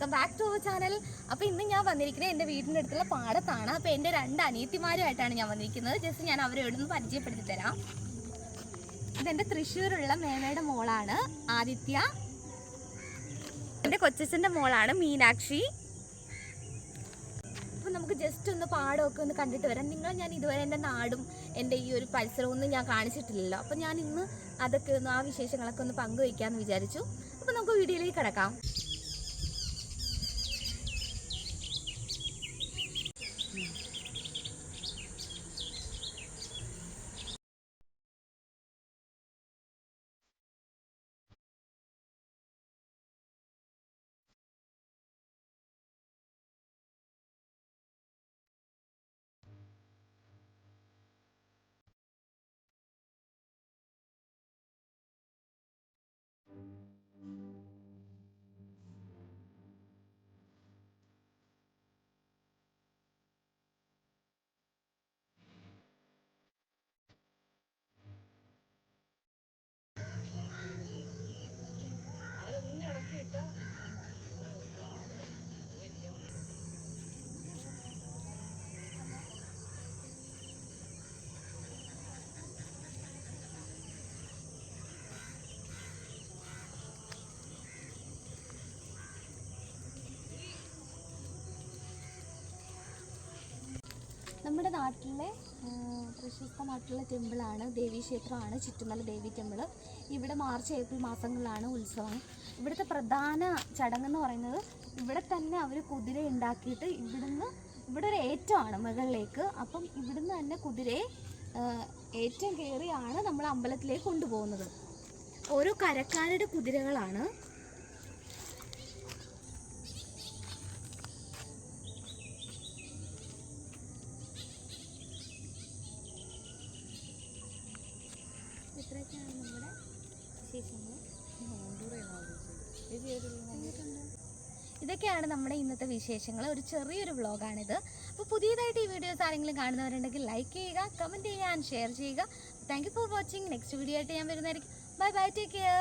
Welcome back to our channel. അപ്പോൾ ഇന്ന് ഞാൻ വന്നിരിക്കുന്നത് എന്റെ വീടിന്റെ അടുത്തുള്ള പാടത്താണ്. അപ്പോൾ എന്റെ രണ്ട് അനിയത്തിമാരുമായിട്ടാണ് ഞാൻ വന്നിരിക്കുന്നത്. ജസ്റ്റ് ഞാൻ അവരെ ഇവിടെ പരിചയപ്പെടുത്തി തരാം. ഇതെന്റെ തൃശ്ശൂരുള്ള മേമയുടെ മോളാണ് ആദിത്യ. എന്റെ കൊച്ചച്ഛന്റെ മോളാണ് മീനാക്ഷി. അപ്പോൾ നമുക്ക് ജസ്റ്റ് ഒന്ന് പാടമൊക്കെ ഒന്ന് കണ്ടിട്ട് വരാം. നിങ്ങൾ ഞാൻ ഇതുവരെ എന്റെ നാടും എന്റെ ഈ ഒരു പരിസരവും ഒന്നും ഞാൻ കാണിച്ചിട്ടില്ലല്ലോ. അപ്പോൾ ഞാൻ ഇന്ന് അതൊക്കെ ഒന്ന് ആ വിശേഷങ്ങളൊക്കെ ഒന്ന് പങ്കുവയ്ക്കാമെന്ന് വിചാരിച്ചു. അപ്പോൾ നമുക്ക് വീഡിയോയിലേക്ക് കിടക്കാം. നമ്മുടെ നാട്ടിലെ പ്രശസ്തമായിട്ടുള്ള ടെമ്പിളാണ് ദേവീക്ഷേത്രമാണ് ചുറ്റുമല ദേവി ടെമ്പിൾ ഇവിടെ മാർച്ച് ഏപ്രിൽ മാസങ്ങളിലാണ് ഉത്സവം. ഇവിടുത്തെ പ്രധാന ചടങ്ങെന്ന് പറയുന്നത് ഇവിടെ തന്നെ അവർ കുതിര ഉണ്ടാക്കിയിട്ട് ഇവിടുന്ന് ഇവിടെ ഒരു ഏറ്റമാണ് മുകളിലേക്ക്. അപ്പം ഇവിടുന്ന് തന്നെ കുതിരയെ ഏറ്റം കയറിയാണ് നമ്മൾ അമ്പലത്തിലേക്ക് കൊണ്ടുപോകുന്നത്. ഓരോ കരക്കാരുടെ കുതിരകളാണ്. ഇത്രയൊക്കെയാണ് നമ്മുടെ വിശേഷങ്ങൾ. ഇതൊക്കെയാണ് നമ്മുടെ ഇന്നത്തെ വിശേഷങ്ങൾ. ഒരു ചെറിയൊരു വ്ളോഗാണിത് അപ്പോൾ പുതിയതായിട്ട് ഈ വീഡിയോസ് ആരെങ്കിലും കാണുന്നവരുണ്ടെങ്കിൽ ലൈക്ക് ചെയ്യുക കമന്റ് ചെയ്യുക ആൻഡ് ഷെയർ ചെയ്യുക. Thank for watching next video ആയിട്ട് ഞാൻ വരുന്നതായിരിക്കും. Bye bye take care